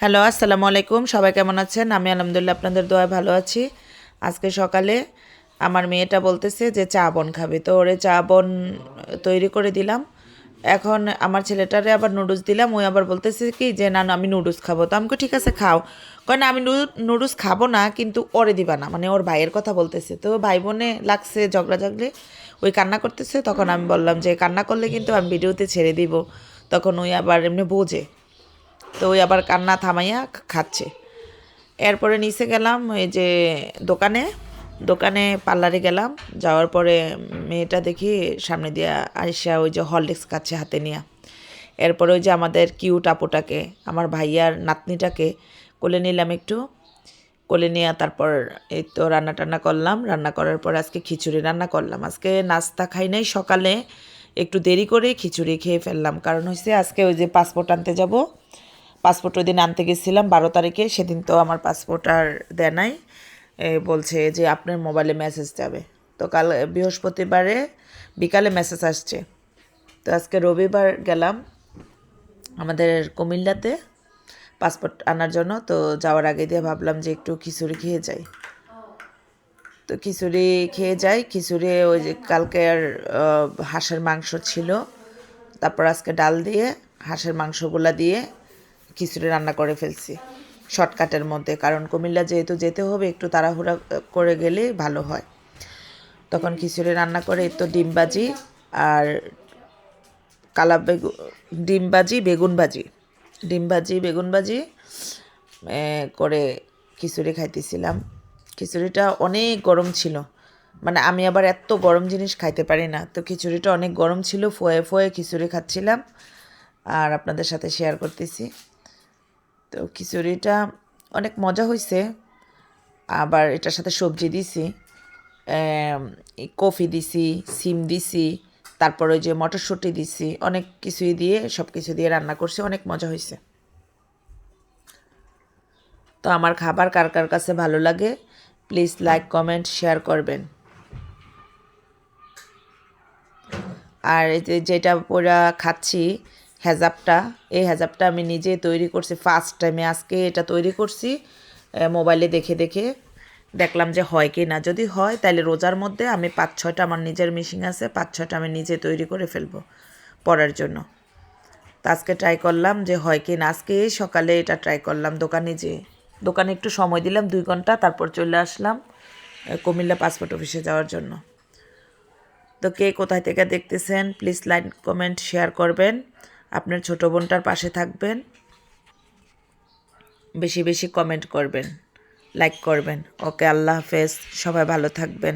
Hello, আসসালামু আলাইকুম। সবাই কেমন আছেন? আমি আলহামদুলিল্লাহ আপনাদের দোয়ায় ভালো আছি। আজকে সকালে আমার মেয়েটা বলতেছে যে চা বন খাবে। তো ওরে চা বন তৈরি করে দিলাম। এখন আমার ছেলেটারে আবার নুডলস দিলাম। ওই আবার বলতেছে কি যে, না আমি নুডলস খাব। তো আমাকে ঠিক আছে, খাও। না, আমি নুডলস খাব না, কিন্তু ওরে দিবা না। মানে ওর ভাইয়ের কথা বলতেছে। তো ভাই বোনে লাগছে ঝগড়া ঝগড়ে ওই কান্না করতেছে। তখন আমি বললাম যে, কান্না করলে কিন্তু আমি ভিডিওতে ছেড়ে দিব। তখন ওই আবার এমনি বোঝে। তো ওই আবার কান্না থামাইয়া খাচ্ছে। এরপরে নিচে গেলাম, ওই যে দোকানে। দোকানে পার্লারে গেলাম, যাওয়ার পরে মেয়েটা দেখি সামনে দিয়ে আইসা ওই যে হরলিক্স খাচ্ছে হাতে নিয়ে। এরপরে ওই যে আমাদের কিউট আপুটাকে, আমার ভাইয়ার নাতনিটাকে কোলে নিলাম একটু। কোলে নিয়ে তারপর এই তো রান্না টান্না করলাম। রান্না করার পর আজকে খিচুড়ি রান্না করলাম। আজকে নাস্তা খাই নাই সকালে, একটু দেরি করে খিচুড়ি খেয়ে ফেললাম। কারণ হচ্ছে আজকে ওই যে পাসপোর্ট আনতে যাব। পাসপোর্ট ওই দিন আনতে গেছিলাম বারো তারিখে। সেদিন তো আমার পাসপোর্ট আর দেয় নাই। বলছে যে আপনার মোবাইলে মেসেজ যাবে। তো কাল বৃহস্পতিবারে বিকালে মেসেজ আসছে। তো আজকে রবিবার গেলাম আমাদের কুমিল্লাতে পাসপোর্ট আনার জন্য। তো যাওয়ার আগে দিয়ে ভাবলাম যে একটু খিচুড়ি খেয়ে যাই। তো খিচুড়ি খেয়ে যাই। খিচুড়ি ওই যে কালকের আহ, হাঁসের মাংস ছিল। তারপর আজকে ডাল দিয়ে হাঁসের মাংসগুলা দিয়ে খিচুড়ি রান্না করে ফেলছি, শর্টকাটের মধ্যে। কারণ কুমিল্লা যেহেতু যেতে হবে, একটু তাড়াহুড়া করে গেলে ভালো হয়। তখন খিচুড়ি রান্না করে তো ডিম ভাজি আর কালা বেগুন ডিম ভাজি, বেগুন ভাজি করে খিচুড়ি খাইতেছিলাম। খিচুড়িটা অনেক গরম ছিল। মানে আমি আবার এত গরম জিনিস খাইতে পারি না। তো খিচুড়িটা অনেক গরম ছিল, ফয়ে ফয়ে খিচুড়ি খাচ্ছিলাম। আর আপনাদের সাথে শেয়ার করতেছি। তো খিচুড়িটা অনেক মজা হয়েছে আবার এটার সাথে সবজি দিছি কফি দিছি, সিম দিছি, তারপর যে মটরশুঁটি দিছি, অনেক কিছুই দিয়ে সব কিছু দিয়ে রান্না করছি, অনেক মজা হয়েছে তো আমার খাবার কার কার কাছে ভালো লাগে, প্লিজ লাইক, কমেন্ট, শেয়ার করবেন। আর যেটা পুরা খাচ্ছি হেজাবটা, এই হেজাবটা আমি নিজে তৈরি করছি ফার্স্ট টাইমে আজকে এটা তৈরি করছি মোবাইলে দেখে দেখে দেখলাম যে হয় কি না। যদি হয় তাহলে রোজার মধ্যে আমি পাঁচ ছয়টা আমার নিজের মেশিন আছে, পাঁচ ছয়টা আমি নিজে তৈরি করে ফেলব পরার জন্য। তো আজকে ট্রাই করলাম যে হয় কি না। আজকে সকালে এটা ট্রাই করলাম দোকানে যে, দোকানে একটু সময় দিলাম, দুই ঘণ্টা, তারপর চলে আসলাম কুমিল্লা পাসপোর্ট অফিসে যাওয়ার জন্য। তো কে কোথায় থেকে দেখতেছেন প্লিজ লাইক কমেন্ট শেয়ার করবেন। আপনার ছোট বোনটার পাশে থাকবেন। বেশি বেশি কমেন্ট করবেন লাইক করবেন। ওকে আল্লাহ হাফেজ, সবাই ভালো থাকবেন।